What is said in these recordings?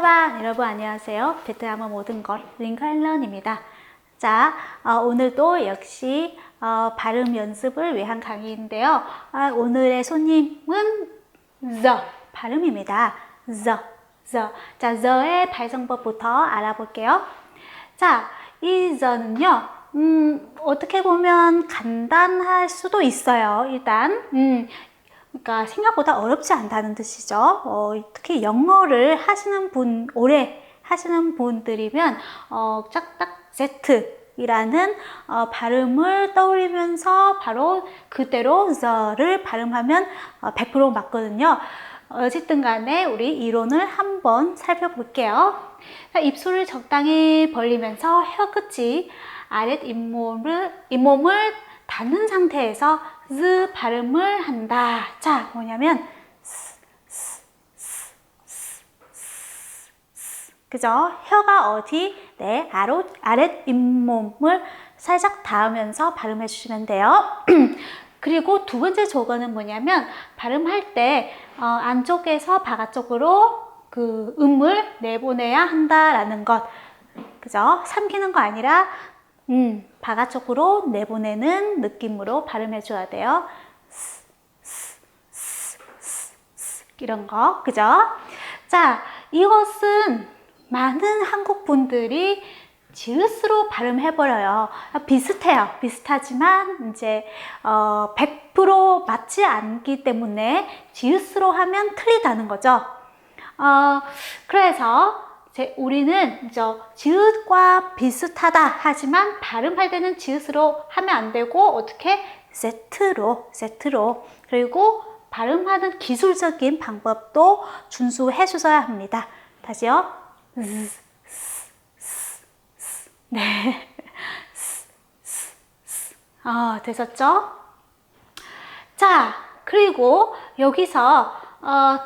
Bạn, 여러분 안녕하세요. 베트남어 모든 것 링컬런입니다. 자, 어, 오늘도 역시 어, 발음 연습을 위한 강의인데요. 아, 오늘의 손님은 the 발음입니다. the, the. 자, the의 발성법부터 알아볼게요. 자, 이 the는요, 음, 어떻게 보면 간단할 수도 있어요. 일단, 음, 그러니까 생각보다 어렵지 않다는 뜻이죠. 어, 특히 영어를 하시는 분, 오래 하시는 분들이면, 어, 짝딱 Z이라는 어, 발음을 떠올리면서 바로 그대로 the를 발음하면 어, 100% 맞거든요. 어쨌든 간에 우리 이론을 한번 살펴볼게요. 자, 입술을 적당히 벌리면서 혀끝이 아랫 잇몸을, 잇몸을 닿는 상태에서 z 발음을 한다. 자, 뭐냐면 그죠? 혀가 어디? 네, 아로, 아랫 잇몸을 살짝 닿으면서 발음해 주시면 돼요. 그리고 두 번째 조건은 뭐냐면 발음할 때 어, 안쪽에서 바깥쪽으로 그 음을 내보내야 한다라는 것. 그죠? 삼키는 거 아니라 음, 바깥쪽으로 내보내는 느낌으로 발음해 줘야 돼요. 이런 거. 그죠? 자, 이것은 많은 한국 분들이 지읒으로 발음해버려요. 비슷해요. 비슷하지만 이제 어, 100% 맞지 않기 때문에 지읒으로 하면 틀리다는 거죠. 어, 그래서 제, 우리는 저 지읒과 비슷하다 하지만 발음할 때는 지읒으로 하면 안 되고 어떻게 세트로 세트로 그리고 발음하는 기술적인 방법도 준수해 주셔야 합니다. 다시요. 네. 아, 되셨죠? 자, 그리고 여기서 어,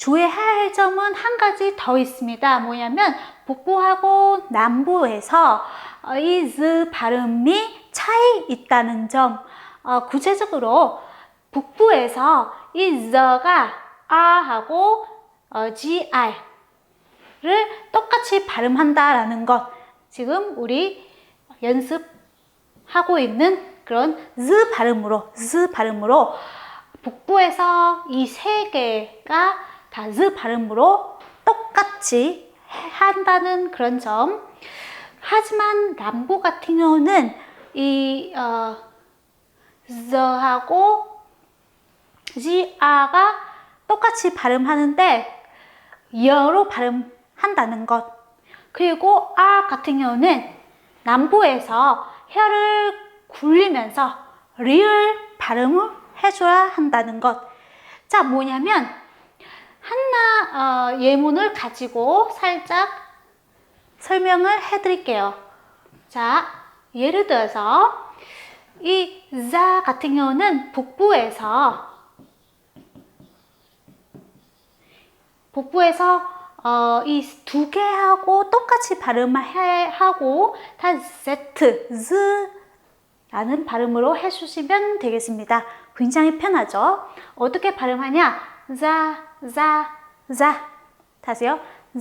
주의해야 할 점은 한 가지 더 있습니다. 뭐냐면 북부하고 남부에서 어, 이즈 발음이 차이 있다는 점. 어, 구체적으로 북부에서 이 z가 아하고 어, gr 를 똑같이 발음한다라는 것. 지금 우리 연습하고 있는 그런 z 발음으로 z 발음으로 북부에서 이 세 개가 다 z 발음으로 똑같이 한다는 그런 점. 하지만 남부 같은 경우는 이 어, z하고 gr가 똑같이 발음하는데 여로 발음한다는 것. 그리고 아 같은 경우는 남부에서 혀를 굴리면서 리을 발음을 해줘야 한다는 것. 자, 뭐냐면 하나 어, 예문을 가지고 살짝 설명을 해 드릴게요. 자, 예를 들어서 이 자 같은 경우는 북부에서 북부에서 어, 이 두 개하고 똑같이 발음하고 다 Z, Z 라는 발음으로 해주시면 되겠습니다. 굉장히 편하죠? 어떻게 발음하냐? 자, 자, 자. 다시요.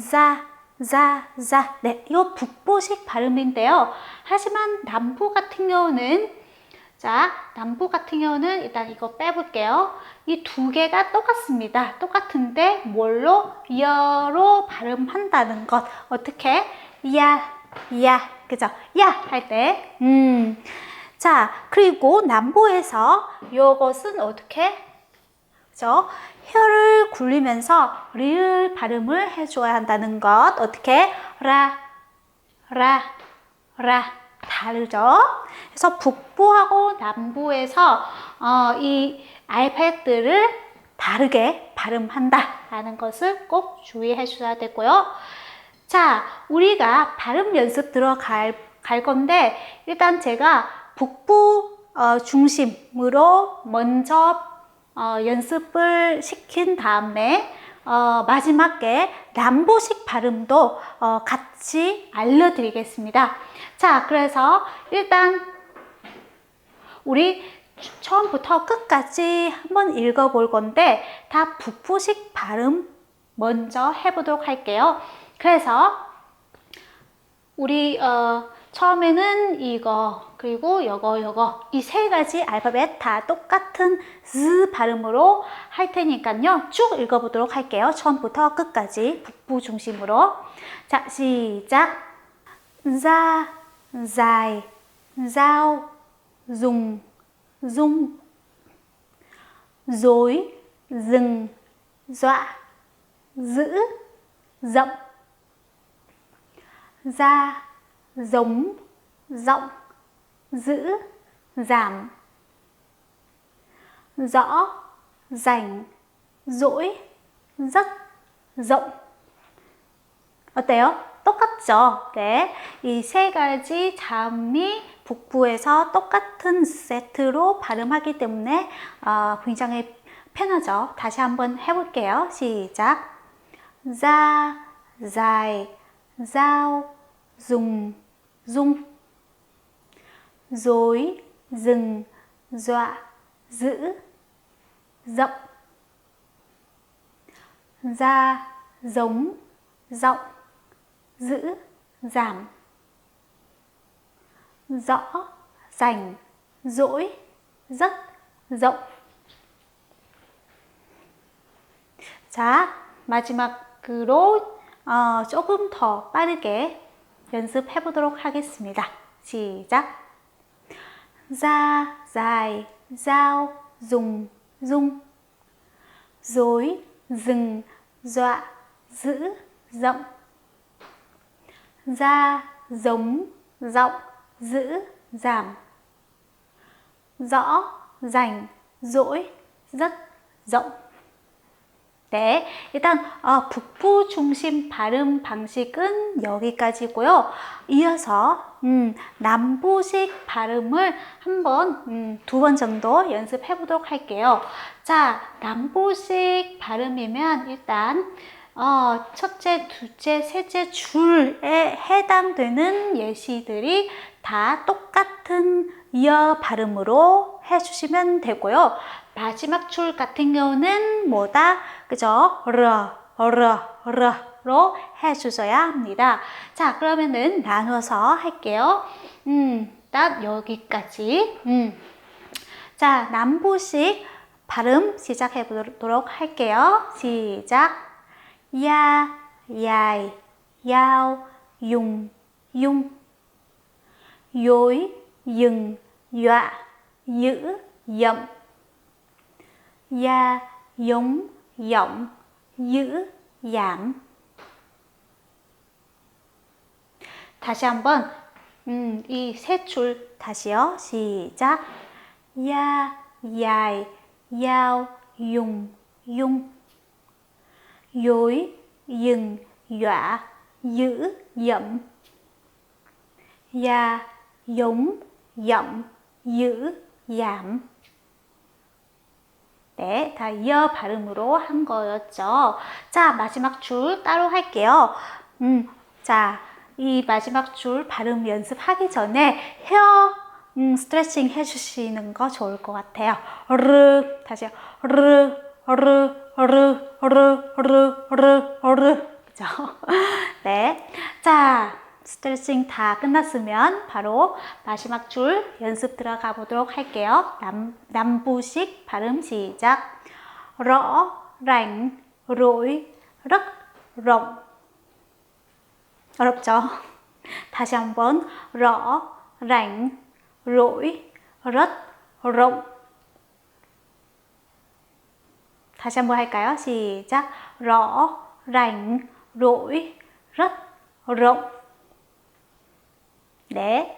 자, 자, 자. 네, 이거 북부식 발음인데요. 하지만 남부 같은 경우는 자, 남부 같은 경우는 일단 이거 빼볼게요. 이 두 개가 똑같습니다. 똑같은데 뭘로? 여로 발음한다는 것. 어떻게? 야, 야, 그죠? 야 할 때. 음. 자, 그리고 남부에서 이것은 어떻게? 그죠? 혀를 굴리면서 리을 발음을 해줘야 한다는 것. 어떻게? 라, 라, 라. 다르죠? 그래서 북부하고 남부에서 어, 이 알파벳들을 다르게 발음한다라는 것을 꼭 주의해 주셔야 되고요. 자, 우리가 발음 연습 들어갈 갈 건데 일단 제가 북부 어, 중심으로 먼저 어, 연습을 시킨 다음에 어, 마지막에 남부식 발음도 어, 같이 알려드리겠습니다. 자, 그래서 일단 우리 처음부터 끝까지 한번 읽어볼 건데 다 북부식 발음 먼저 해보도록 할게요. 그래서 우리 어, 처음에는 이거 그리고 요거 요거 이 세 가지 알파벳 다 똑같은 z 발음으로 할 테니까요. 쭉 읽어보도록 할게요. 처음부터 끝까지 북부 중심으로 자 시작 ra dài dao dùng dung dối dừng dọa giữ rộng ra giống rộng giữ giảm rõ rảnh rỗi rất rộng 어때요? 똑같죠? 네. 이 세 가지 자음이 북부에서 똑같은 세트로 발음하기 때문에 어, 굉장히 편하죠? 다시 한번 해볼게요. 시작. dài, dao, dùng, dung. Dối, dừng, dọa, giữ, rộng. Ra, giống, rộng, giữ, giảm. Rõ, rảnh, rỗi, rất, rộng. 자, 마지막으로 어, 조금 더 빠르게 연습해 보도록 하겠습니다. 시작. ra, dài, dao, dùng, dung. Dối, dừng, dọa, giữ, rộng. Ra, giống, rộng, giữ, giảm. Rõ, rảnh, rỗi, rất rộng. 네, 일단 어, 북부 중심 발음 방식은 여기까지고요. 이어서 음, 남부식 발음을 한번 음, 두 번 정도 연습해 보도록 할게요. 자, 남부식 발음이면 일단 어, 첫째, 둘째, 셋째 줄에 해당되는 예시들이 다 똑같은 이어 발음으로 해주시면 되고요. 마지막 줄 같은 경우는 뭐다? 그죠? 러, 러, 러로 해주셔야 합니다. 자, 그러면은 나눠서 할게요. 음, 일단 여기까지. 음. 자, 남부식 발음 시작해 보도록 할게요. 시작. 야, 야이, 야오, 용, 용. 요이, 영, 야, giữ, dậm. Ya, giống, giọng, giữ, giảm. 다시 한번 음, 이 세 줄 다시요. 시작. 야, 야이, 야오, 용, 용. Dối, dừng, dọa, giữ, dậm. Ya, giống, giọng, giữ, giảm. 네, 다 이어 발음으로 한 거였죠. 자, 마지막 줄 따로 할게요. 음, 자, 이 마지막 줄 발음 연습하기 전에 혀 음, 스트레칭 해주시는 거 좋을 것 같아요. 르, 다시요. 르, 르, 르, 르, 르, 르, 르. 그죠? 네. 자, 스트레칭 다 끝났으면 바로 마지막 줄 연습 들어가 보도록 할게요. 남, 남부식 발음 시작. rõ, rộng. 어렵죠? 다시 한번 rõ, rộng. 다시 한번 할까요? 시작. rõ, rộng. 네.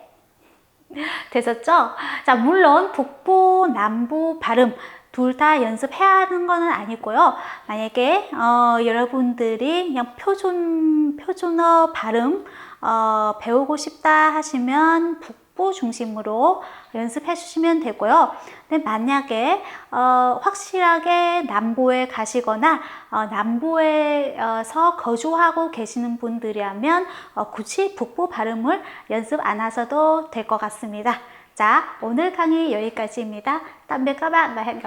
되셨죠? 자, 물론 북부, 남부 발음 둘 다 연습해야 하는 거는 아니고요. 만약에 어, 여러분들이 그냥 표준 표준어 발음 어, 배우고 싶다 하시면 북 부 중심으로 연습해 주시면 되고요. 근데 만약에 어, 확실하게 남부에 가시거나 어, 남부에서 거주하고 계시는 분들이라면 어, 굳이 북부 발음을 연습 안 하셔도 될 것 같습니다. 자, 오늘 강의 여기까지입니다. Các bạn và hẹn.